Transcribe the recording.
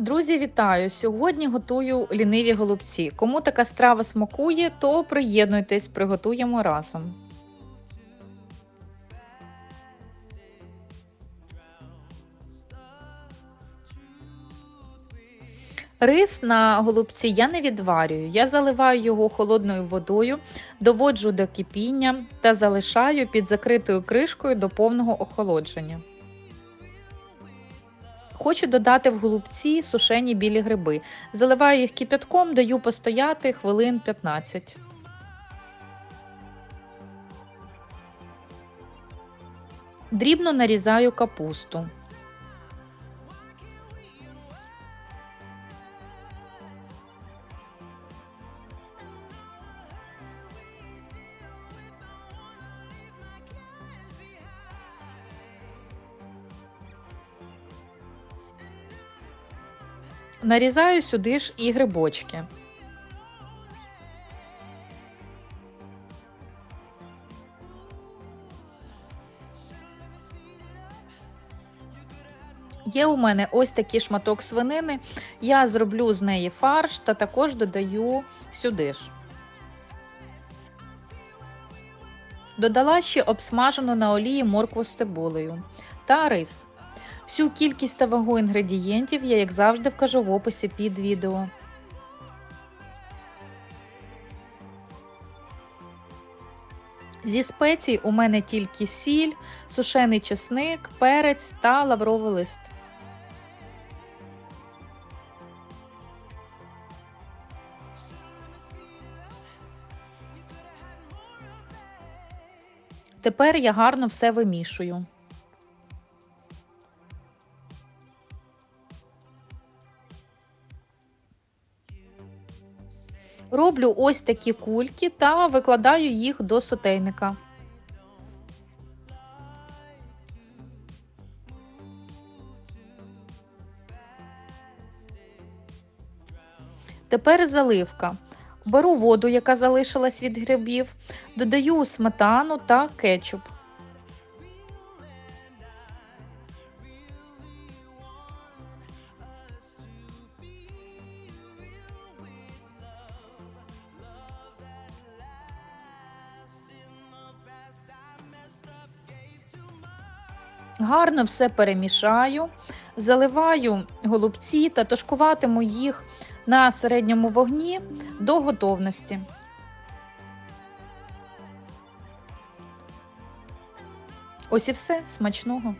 Друзі, вітаю! Сьогодні готую ліниві голубці. Кому така страва смакує, то приєднуйтесь, приготуємо разом. Рис на голубці я не відварюю. Я заливаю його холодною водою, доводжу до кипіння та залишаю під закритою кришкою до повного охолодження. Хочу додати в голубці сушені білі гриби. Заливаю їх кипятком, даю постояти хвилин 15. Дрібно нарізаю капусту. Нарізаю сюди ж і грибочки. Є у мене ось такий шматок свинини. Я зроблю з неї фарш та також додаю сюди ж. Додала ще обсмажену на олії моркву з цибулею та рис. Всю кількість та вагу інгредієнтів я, як завжди, вкажу в описі під відео. Зі спецій у мене тільки сіль, сушений чесник, перець та лавровий лист. Тепер я гарно все вимішую. Роблю ось такі кульки та викладаю їх до сотейника. Тепер заливка. Беру воду, яка залишилась від грибів, додаю сметану та кетчуп. Гарно все перемішаю, заливаю голубці та тушкуватиму їх на середньому вогні до готовності. Ось і все смачного.